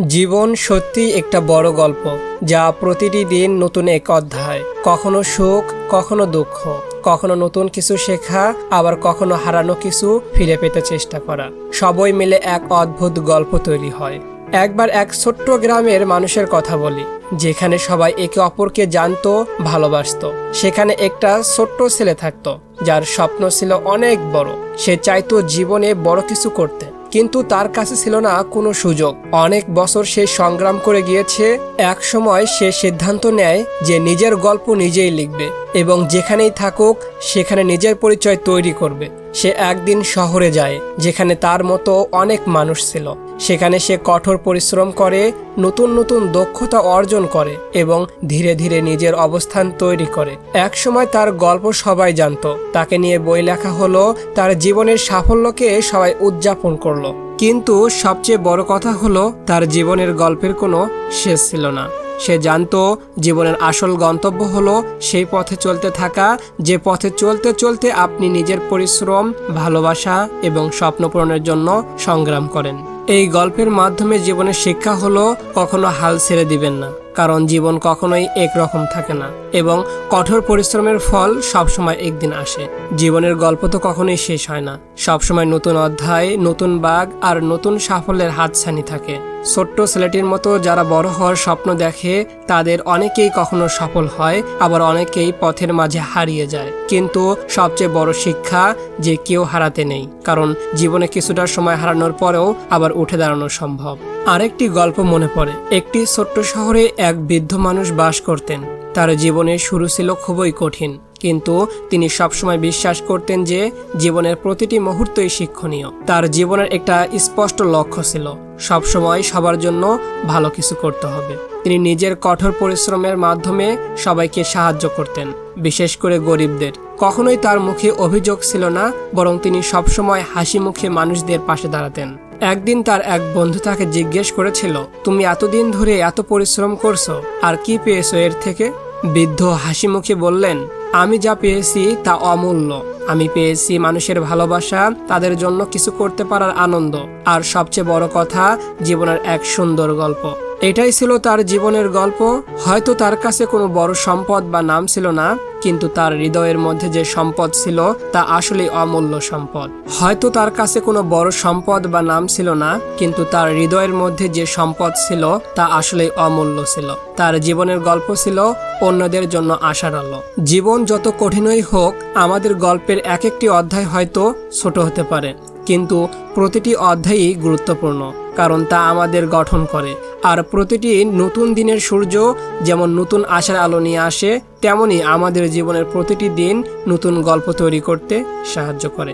জীবন সত্যি একটা বড় গল্প, যা প্রতিটি দিন নতুন এক অধ্যায়। কখনো সুখ, কখনো দুঃখ। কখনো নতুন কিছু শেখা, আবার কখনো হারানো কিছু ফিরে পেতে চেষ্টা করা। সবই মিলে এক অদ্ভুত গল্প তৈরি হয়। একবার এক ছোট্ট গ্রামের মানুষের কথা বলি, যেখানে সবাই একে অপরকে জানতো, ভালোবাসতো। সেখানে একটা ছোট্ট ছেলে থাকতো, যার স্বপ্ন ছিল অনেক বড়। সে চাইতো জীবনে বড় কিছু করতে। কিন্তু তার কাছে ছিল না কোনো সুযোগ। অনেক বছর সে সংগ্রাম করে গিয়েছে, এক সময় সে সিদ্ধান্ত নেয় যে নিজের গল্প নিজেই লিখবে এবং যেখানেই থাকুক, সেখানে নিজের পরিচয় তৈরি করবে। সে একদিন শহরে যায়, যেখানে তার মতো অনেক মানুষ ছিল। সেখানে সে কঠোর পরিশ্রম করে, নতুন নতুন দক্ষতা অর্জন করে এবং ধীরে ধীরে নিজের অবস্থান তৈরি করে। একসময় তার গল্প সবাই জানত। তাকে নিয়ে বই লেখা হলো, তার জীবনের সাফল্যকে সবাই উদযাপন করল। কিন্তু সবচেয়ে বড় কথা হলো, তার জীবনের গল্পের কোনো শেষ ছিল না। সে জানতো, জীবনের আসল গন্তব্য হলো সেই পথে চলতে থাকা, যে পথে চলতে চলতে আপনি নিজের পরিশ্রম, ভালোবাসা এবং স্বপ্ন পূরণের জন্য সংগ্রাম করেন। এই গল্পের মাধ্যমে জীবনের শিক্ষা হলো কখনো হাল ছেড়ে দিবেন না, কারণ জীবন কখনোই একরকম থাকে না এবং কঠোর পরিশ্রমের ফল সবসময় একদিন আসে। জীবনের গল্প তো কখনোই শেষ হয় না। সবসময় নতুন অধ্যায়, নতুন বাঘ আর নতুন সাফল্যের হাতছানি থাকে। ছোট্ট ছেলেটির মতো যারা বড় হওয়ার স্বপ্ন দেখে, তাদের অনেকেই কখনো সফল হয়, আবার অনেকেই পথের মাঝে হারিয়ে যায়। কিন্তু সবচেয়ে বড় শিক্ষা যে কেউ হারাতে নেই, কারণ জীবনে কিছুটা সময় হারানোর পরেও আবার উঠে দাঁড়ানো সম্ভব। আরেকটি গল্প মনে পড়ে। একটি ছোট্ট শহরে এক বৃদ্ধ মানুষ বাস করতেন। তার জীবনের শুরু ছিল খুবই কঠিন, কিন্তু তিনি সবসময় বিশ্বাস করতেন যে জীবনের প্রতিটি মুহূর্তই শিক্ষণীয়। তার জীবনের একটা স্পষ্ট লক্ষ্য ছিল, সবসময় সবার জন্য ভালো কিছু করতে হবে। তিনি নিজের কঠোর পরিশ্রমের মাধ্যমে সবাইকে সাহায্য করতেন, বিশেষ করে গরিবদের। কখনোই তার মুখে অভিযোগ ছিল না, বরং তিনি সবসময় হাসি মুখে মানুষদের পাশে দাঁড়াতেন। একদিন তার এক বন্ধু তাকে জিজ্ঞেস করেছিল, তুমি এতদিন ধরে এত পরিশ্রম করছ, আর কি পেয়েছ এর থেকে? বৃদ্ধ হাসি মুখে বললেন, আমি যা পেয়েছি তা অমূল্য। আমি পেয়েছি মানুষের ভালোবাসা, তাদের জন্য কিছু করতে পারার আনন্দ। আর সবচেয়ে বড় কথা, জীবনের এক সুন্দর গল্প। এটাই ছিল তার জীবনের গল্প। হয়তো তার কাছে কোনো বড় সম্পদ বা নাম ছিল না, কিন্তু তার হৃদয়ের মধ্যে যে সম্পদ ছিল, তা আসলে অমূল্য সম্পদ। হয়তো তার কাছে কোনো বড় সম্পদ বা নাম ছিল না, কিন্তু তার হৃদয়ের মধ্যে যে সম্পদ ছিল, তা আসলে অমূল্য ছিল। তার জীবনের গল্প ছিল অন্যদের জন্য আশার আলো। জীবন যত কঠিনই হোক, আমাদের গল্পের এক একটি অধ্যায় হয়তো ছোট হতে পারে, কিন্তু প্রতিটি অধ্যায়ই গুরুত্বপূর্ণ, কারণ তা আমাদের গঠন করে। আর প্রতিটি নতুন দিনের সূর্য যেমন নতুন আশার আলো নিয়ে আসে, তেমনি আমাদের জীবনের প্রতিটি দিন নতুন গল্প তৈরি করতে সাহায্য করে।